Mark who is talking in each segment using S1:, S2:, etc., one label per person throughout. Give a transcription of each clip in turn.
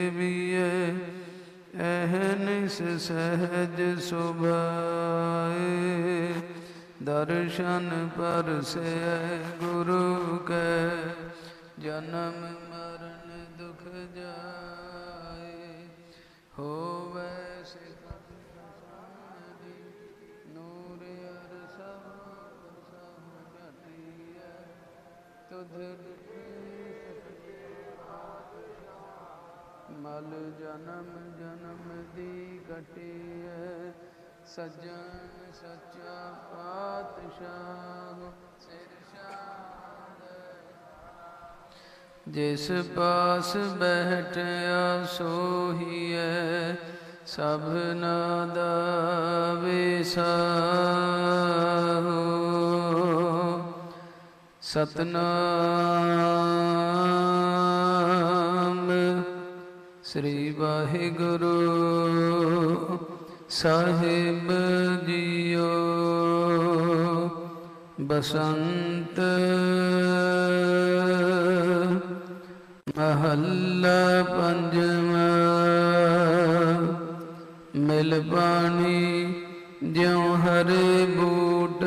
S1: ਦੇਵੀਏ ਅਹਨਿਸ ਸੁਭਾਏ। ਦਰਸ਼ਨ ਪਰਸੈ ਗੁਰੂ ਕੈ, ਜਨਮ ਮਰਨ ਦੁਖ ਜਾਏ। ਹੋਵੇ ਸਿਖੰ ਸਮਾਧੀ ਨੂਰ ਅਰ ਸਭ ਪ੍ਰਸਹ ਘਟਿਐ ਤੁਧ ਮਲ ਜਨਮ ਜਨਮ ਦੀ ਕਟਿਐ ਸੱਜਣ ਸੱਚਾ ਪਾਤਸ਼ਾਹ, ਸਿਰ ਜਿਸ ਪਾਸ ਬਹਿਟਿਆ ਸੋਹੀਐ ਸਭਨਾ ਦਾ ਵਿਸਾਹੋ ਸਤਨਾਮ ਸ੍ਰੀ ਵਾਹਿਗੁਰੂ ਸਾਹਿਬ ਜੀਓ। ਬਸੰਤ ਮਹੱਲਾ ਪੰਜਵਾਂ। ਮਿਲ ਪਾਣੀ ਜਿਉ ਹਰੇ ਬੂਟ।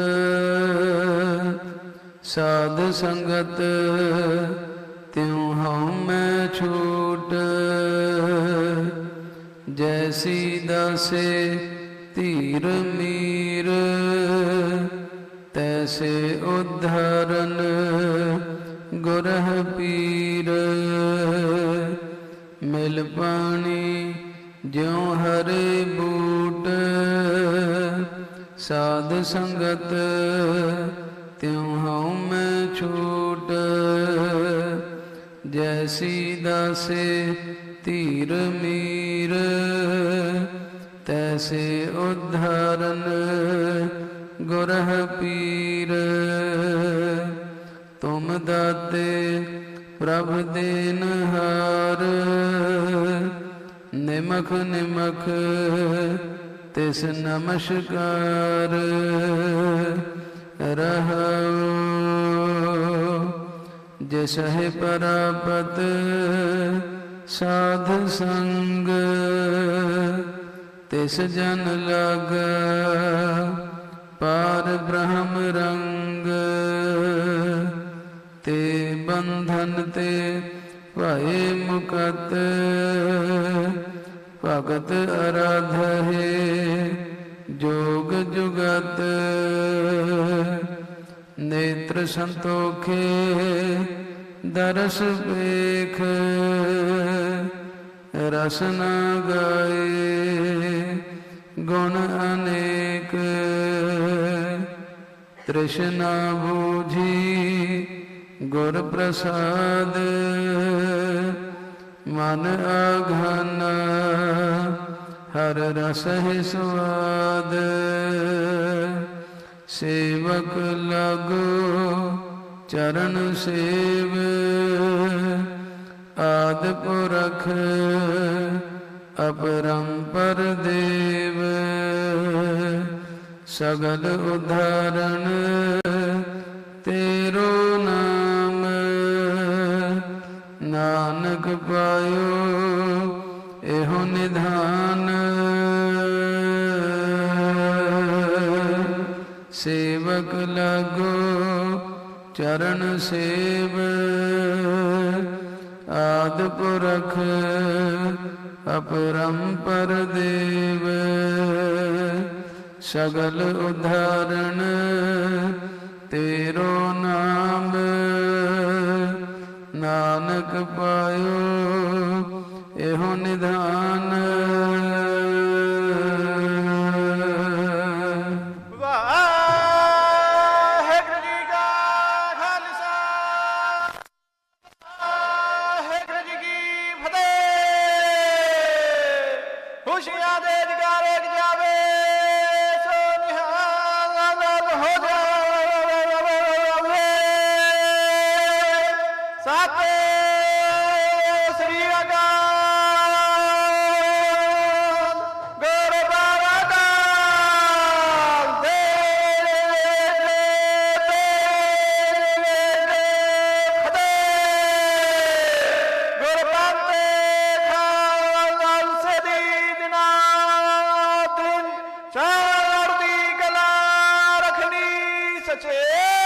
S1: ਸਾਧ ਸੰਗਤ ਤਿਉ ਹਉ ਮੈਂ ਛੂ ਜੈਸੀ ਦਾਸੇ ਧੀਰ ਮੀਰ ਤੈਸੇ ਉਧਾਰਨ ਗੁਰਹ ਪੀਰ ਮਿਲ ਪਾਣੀ ਜਿਉ ਹਰੇ ਬੂਟ ਸਾਧ ਸੰਗਤ ਤਿਉ ਹਉ ਮੈਂ ਜੈਸੀ ਦਾਸੇ ਧੀਰ ਮੀਰ, ਤੈਸੇ ਉਧਾਰਨ ਗੁਰਹ ਪੀਰ ਤੁਮ ਦਾਤੇ ਪ੍ਰਭ ਦੇਨਹਾਰ ਨਿਮਖ ਨਿਮਖ ਤਿਸ ਨਮਸਕਾਰ। ਰਹੋ ਜਿਸ ਹੈ ਪਰਾਪਤ ਸਾਧ ਸੰਗ, ਤਿਸ ਜਨ ਲਾਗਾ ਪਾਰ ਬ੍ਰਹਮ ਰੰਗ। ਤੇ ਬੰਧਨ ਤੇ ਭਾਏ ਮੁਕਤ, ਭਗਤ ਅਰਾਧੇ ਜੋਗ ਜੁਗਤ। ਨੇਤਰ ਸੰਤੋਖੇ ਦਰਸ ਵੇਖ ਰਸਨਾ ਗਾਏ, ਗੁਣ ਅਨੇਕ, ਤ੍ਰਿਸ਼ਨਾ ਬੂਝੀ, ਗੁਰ ਪ੍ਰਸਾਦ, ਮਨ ਆਘਨ ਹਰ ਰਸ ਹੈ ਸਵਾਦ, ਸੇਵਕ ਲਾਗੋ ਚਰਨ ਸੇਵ, ਆਦ ਪੁਰਖ, ਅਪਰੰਪਰ ਦੇਵ। ਸਗਲ ਉਧਾਰਨ ਤੇਰੋ ਨਾਮ, ਨਾਨਕ ਪਾਇਓ, ਇਹੋ ਨਿਧਾਨ। ਸੇਵਕ ਲਾਗੋ ਚਰਨ ਸੇਵ ਆਦ ਪੁਰਖ ਅਪਰੰਪਰ ਦੇਵ। ਸਗਲ ਉਧਾਰਨ ਤੇਰੋ ਨਾਮ ਨਾਨਕ ਪਾਇਓ ਇਹੋ ਨਿਧਾਨ
S2: এসেছে